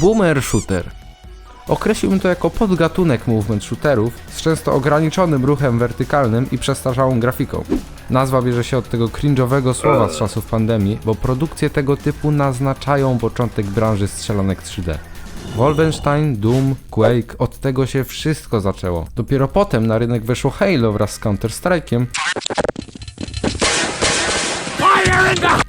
Boomer shooter. Określiłbym to jako podgatunek movement shooterów z często ograniczonym ruchem wertykalnym i przestarzałą grafiką. Nazwa bierze się od tego cringe'owego słowa z czasów pandemii, bo produkcje tego typu naznaczają początek branży strzelanek 3D. Wolfenstein, Doom, Quake, od tego się wszystko zaczęło. Dopiero potem na rynek weszło Halo wraz z Counter-Strike'iem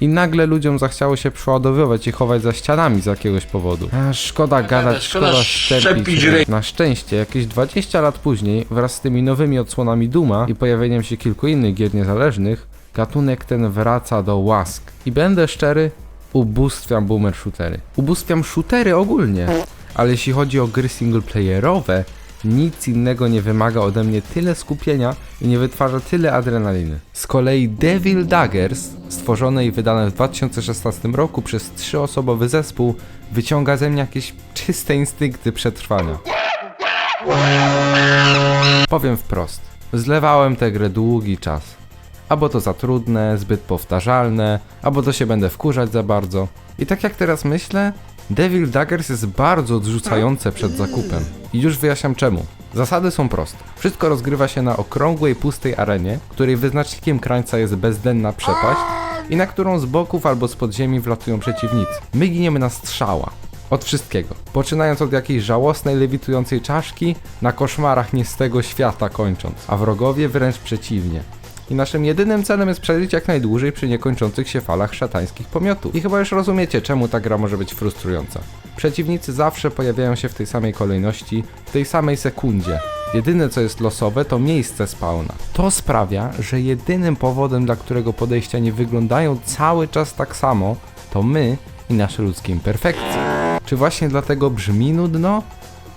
i nagle ludziom zachciało się przeładowywać i chować za ścianami z jakiegoś powodu. A, szkoda gadać, szkoda szkoda szczepić. ry- Na szczęście, jakieś 20 lat później, wraz z tymi nowymi odsłonami Duma i pojawieniem się kilku innych gier niezależnych, gatunek ten wraca do łask. I będę szczery, ubóstwiam boomer shootery. Ubóstwiam shootery ogólnie, ale jeśli chodzi o gry singleplayerowe, nic innego nie wymaga ode mnie tyle skupienia i nie wytwarza tyle adrenaliny. Z kolei Devil Daggers, stworzone i wydane w 2016 roku przez trzyosobowy zespół, wyciąga ze mnie jakieś czyste instynkty przetrwania. Powiem wprost, zlewałem tę grę długi czas. Albo to za trudne, zbyt powtarzalne, albo to się będę wkurzać za bardzo. I tak jak teraz myślę, Devil Daggers jest bardzo odrzucające przed zakupem. I już wyjaśniam czemu. Zasady są proste. Wszystko rozgrywa się na okrągłej, pustej arenie, której wyznacznikiem krańca jest bezdenna przepaść i na którą z boków albo z podziemi wlatują przeciwnicy. My giniemy na strzała. Od wszystkiego. Poczynając od jakiejś żałosnej, lewitującej czaszki, na koszmarach nie z tego świata kończąc, a wrogowie wręcz przeciwnie. I naszym jedynym celem jest przeżyć jak najdłużej przy niekończących się falach szatańskich pomiotów. I chyba już rozumiecie, czemu ta gra może być frustrująca. Przeciwnicy zawsze pojawiają się w tej samej kolejności, w tej samej sekundzie. Jedyne co jest losowe to miejsce spawna. To sprawia, że jedynym powodem, dla którego podejścia nie wyglądają cały czas tak samo, to my i nasze ludzkie imperfekcje. Czy właśnie dlatego brzmi nudno?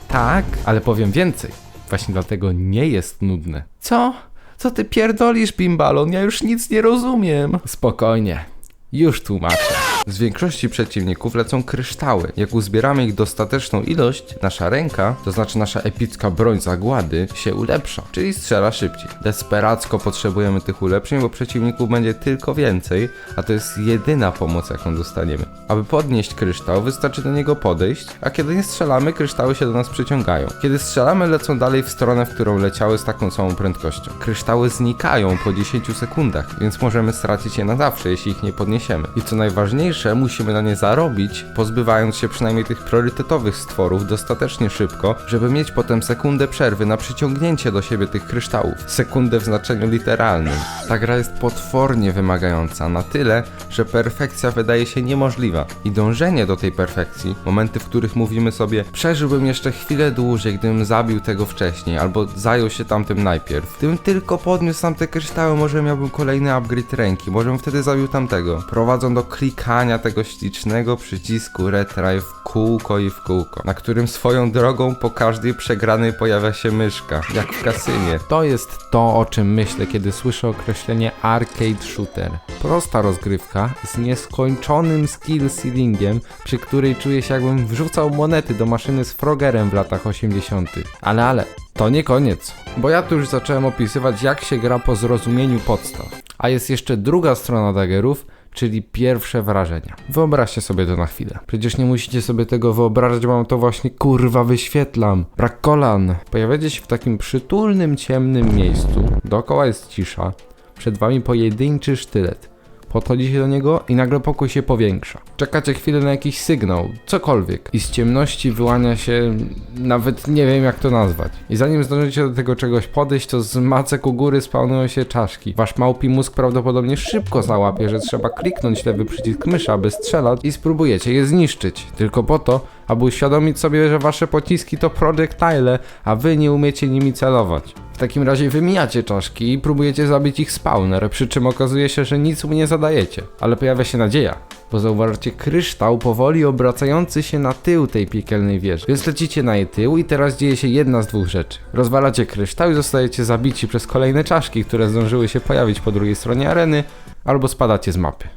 Tak, ale powiem więcej. Właśnie dlatego nie jest nudne. Co? Co ty pierdolisz, bimbalon? Ja już nic nie rozumiem. Spokojnie. Już tłumaczę. Z większości przeciwników lecą kryształy. Jak uzbieramy ich dostateczną ilość, nasza ręka, to znaczy nasza epicka broń zagłady, się ulepsza, czyli strzela szybciej. Desperacko potrzebujemy tych ulepszeń, bo przeciwników będzie tylko więcej, a to jest jedyna pomoc, jaką dostaniemy. Aby podnieść kryształ, wystarczy do niego podejść, a kiedy nie strzelamy, kryształy się do nas przyciągają. Kiedy strzelamy, lecą dalej w stronę, w którą leciały z taką samą prędkością. Kryształy znikają po 10 sekundach, więc możemy stracić je na zawsze, jeśli ich nie podniesiemy. I co najważniejsze, musimy na nie zarobić, pozbywając się przynajmniej tych priorytetowych stworów dostatecznie szybko, żeby mieć potem sekundę przerwy na przyciągnięcie do siebie tych kryształów. Sekundę w znaczeniu literalnym. Ta gra jest potwornie wymagająca, na tyle, że perfekcja wydaje się niemożliwa. I dążenie do tej perfekcji, momenty, w których mówimy sobie, przeżyłbym jeszcze chwilę dłużej, gdybym zabił tego wcześniej, albo zajął się tamtym najpierw. Gdybym tylko podniósł tamte kryształy, może miałbym kolejny upgrade ręki, może bym wtedy zabił tamtego. Prowadzą do klikania tego ślicznego przycisku retry w kółko i w kółko, na którym swoją drogą po każdej przegranej pojawia się myszka, jak w kasynie. To jest to, o czym myślę, kiedy słyszę określenie arcade shooter. Prosta rozgrywka z nieskończonym skill ceilingiem, przy której czuję się jakbym wrzucał monety do maszyny z Frogerem w latach 80. Ale, ale, to nie koniec, bo ja tu już zacząłem opisywać jak się gra po zrozumieniu podstaw. A jest jeszcze druga strona daggerów, czyli pierwsze wrażenia. Wyobraźcie sobie to na chwilę. Przecież nie musicie sobie tego wyobrażać, bo wam to właśnie kurwa wyświetlam. Brak kolan. Pojawiacie się w takim przytulnym, ciemnym miejscu. Dookoła jest cisza. Przed wami pojedynczy sztylet. Podchodzicie do niego i nagle pokój się powiększa. Czekacie chwilę na jakiś sygnał, cokolwiek. I z ciemności wyłania się, nawet nie wiem jak to nazwać. I zanim zdążycie do tego czegoś podejść, to z macek u góry spawnują się czaszki. Wasz małpi mózg prawdopodobnie szybko załapie, że trzeba kliknąć lewy przycisk myszy, aby strzelać i spróbujecie je zniszczyć. Tylko po to, aby uświadomić sobie, że wasze pociski to projectile, a wy nie umiecie nimi celować. W takim razie wymijacie czaszki i próbujecie zabić ich spawner, przy czym okazuje się, że nic mu nie zadajecie. Ale pojawia się nadzieja, bo zauważacie kryształ powoli obracający się na tył tej piekielnej wieży. Więc lecicie na jej tył i teraz dzieje się jedna z dwóch rzeczy. Rozwalacie kryształ i zostajecie zabici przez kolejne czaszki, które zdążyły się pojawić po drugiej stronie areny, albo spadacie z mapy.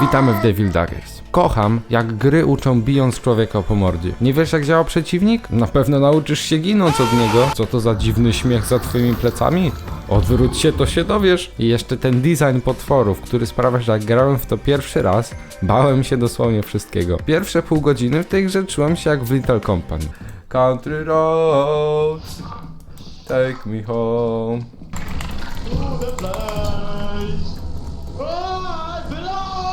Witamy w Devil Daggers. Kocham, jak gry uczą bijąc człowieka po mordzie. Nie wiesz jak działa przeciwnik? Na pewno nauczysz się ginąc od niego. Co to za dziwny śmiech za twoimi plecami? Odwróć się, to się dowiesz. I jeszcze ten design potworów, który sprawia, że jak grałem w to pierwszy raz, bałem się dosłownie wszystkiego. Pierwsze pół godziny w tej grze czułem się jak w Little Company. Country roads, take me home.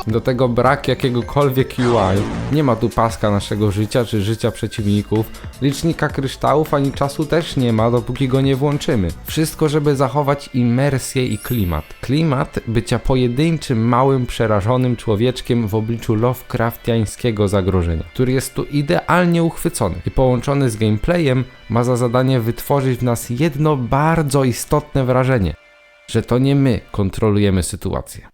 Do tego brak jakiegokolwiek UI. Nie ma tu paska naszego życia czy życia przeciwników. Licznika kryształów ani czasu też nie ma, dopóki go nie włączymy. Wszystko, żeby zachować imersję i klimat. Klimat bycia pojedynczym, małym, przerażonym człowieczkiem w obliczu Lovecraftiańskiego zagrożenia, który jest tu idealnie uchwycony i połączony z gameplayem ma za zadanie wytworzyć w nas jedno bardzo istotne wrażenie, że to nie my kontrolujemy sytuację.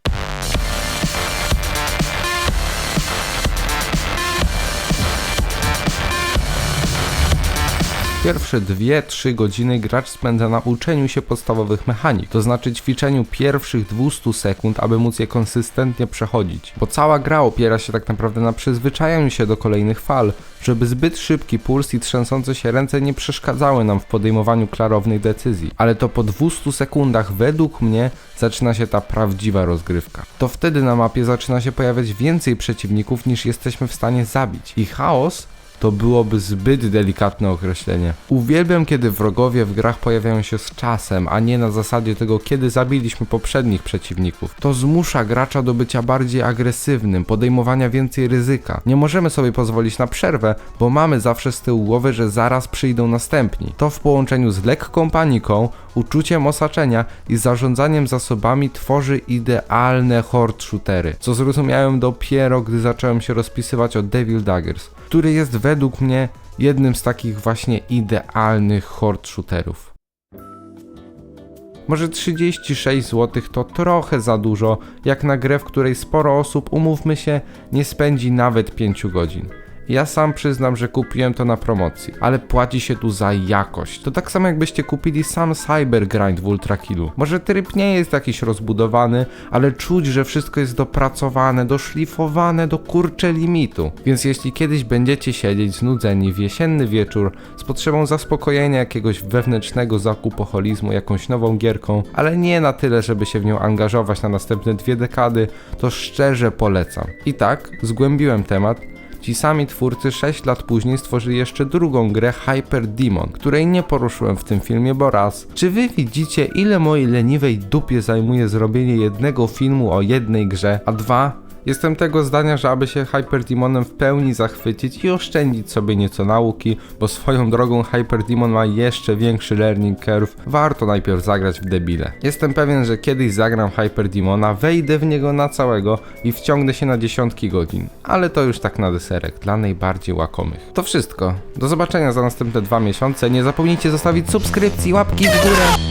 Pierwsze 2-3 godziny gracz spędza na uczeniu się podstawowych mechanik, to znaczy ćwiczeniu pierwszych 200 sekund, aby móc je konsystentnie przechodzić. Bo cała gra opiera się tak naprawdę na przyzwyczajaniu się do kolejnych fal, żeby zbyt szybki puls i trzęsące się ręce nie przeszkadzały nam w podejmowaniu klarownych decyzji. Ale to po 200 sekundach według mnie zaczyna się ta prawdziwa rozgrywka. To wtedy na mapie zaczyna się pojawiać więcej przeciwników niż jesteśmy w stanie zabić. I chaos to byłoby zbyt delikatne określenie. Uwielbiam, kiedy wrogowie w grach pojawiają się z czasem, a nie na zasadzie tego, kiedy zabiliśmy poprzednich przeciwników. To zmusza gracza do bycia bardziej agresywnym, podejmowania więcej ryzyka. Nie możemy sobie pozwolić na przerwę, bo mamy zawsze z tyłu głowy, że zaraz przyjdą następni. To w połączeniu z lekką paniką, uczuciem osaczenia i zarządzaniem zasobami tworzy idealne horde shootery, co zrozumiałem dopiero, gdy zacząłem się rozpisywać o Devil Daggers, który jest według mnie jednym z takich właśnie idealnych horde shooterów. Może 36 zł to trochę za dużo, jak na grę, w której sporo osób, umówmy się, nie spędzi nawet 5 godzin. Ja sam przyznam, że kupiłem to na promocji, ale płaci się tu za jakość. To tak samo jakbyście kupili sam Cyber Grind w Ultra Killu. Może tryb nie jest jakiś rozbudowany, ale czuć, że wszystko jest dopracowane, doszlifowane do kurcze limitu. Więc jeśli kiedyś będziecie siedzieć znudzeni w jesienny wieczór z potrzebą zaspokojenia jakiegoś wewnętrznego zakupoholizmu jakąś nową gierką, ale nie na tyle, żeby się w nią angażować na następne dwie dekady, to szczerze polecam. I tak, zgłębiłem temat, Ci sami twórcy 6 lat później stworzyli jeszcze drugą grę Hyper Demon, której nie poruszyłem w tym filmie, bo raz, czy wy widzicie ile mojej leniwej dupie zajmuje zrobienie jednego filmu o jednej grze, a dwa, Jestem tego zdania, że aby się Hyperdemonem w pełni zachwycić i oszczędzić sobie nieco nauki, bo swoją drogą Hyperdemon ma jeszcze większy learning curve, warto najpierw zagrać w debile. Jestem pewien, że kiedyś zagram Hyperdemona, wejdę w niego na całego i wciągnę się na dziesiątki godzin, ale to już tak na deserek, dla najbardziej łakomych. To wszystko. Do zobaczenia za następne dwa miesiące. Nie zapomnijcie zostawić subskrypcji, łapki w górę.